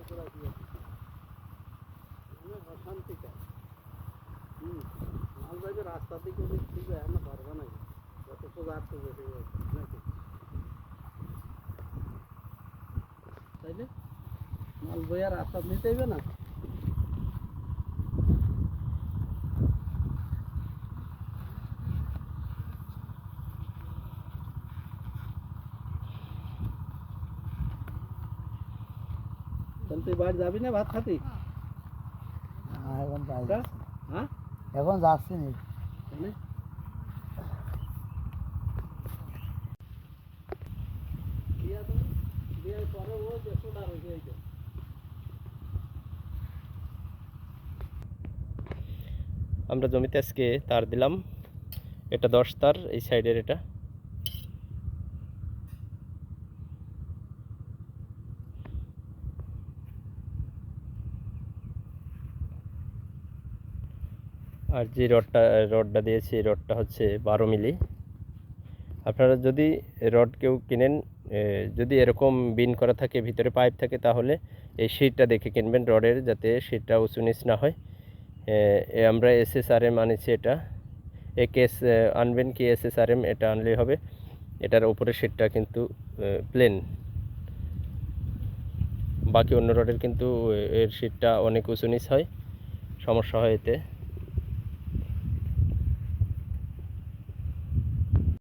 করে দিয়ে অশান্তিটা হুম মাল যাবে রাস্তা দিকে ওদিক ঠিক আমরা পারব না যত সোজা আটকে বসে নাকি তাইলে মাল রাস্তা নিতে না? তাহলে তুই বাড়ি যাবি না ভাত খাতি হ্যাঁ, এখন যাই। হ্যাঁ? এখন যাচ্ছি নি। পরে ও আমরা জমিতে আজকে তার দিলাম। এটা দশ তার এই সাইডের এটা। আর যে রডটা রডটা দিয়েছি এই রডটা হচ্ছে বারো মিলি। আপনারা যদি রড কেউ কিনেন যদি এরকম বিন করা থাকে ভিতরে পাইপ থাকে তাহলে এই শিটটা দেখে কিনবেন রডের যাতে শিটটা উঁচু নিচ না হয়। এ, আমরা এস এস আর এম আনেছি এটা। এ কেস আনবেন কি এস এস আর এম এটা আনলেই হবে। এটার উপরে শিটটা কিন্তু প্লেন। বাকি অন্য রডের কিন্তু এর শিটটা অনেক উঁচু নিচ হয় সমস্যা হয় এতে।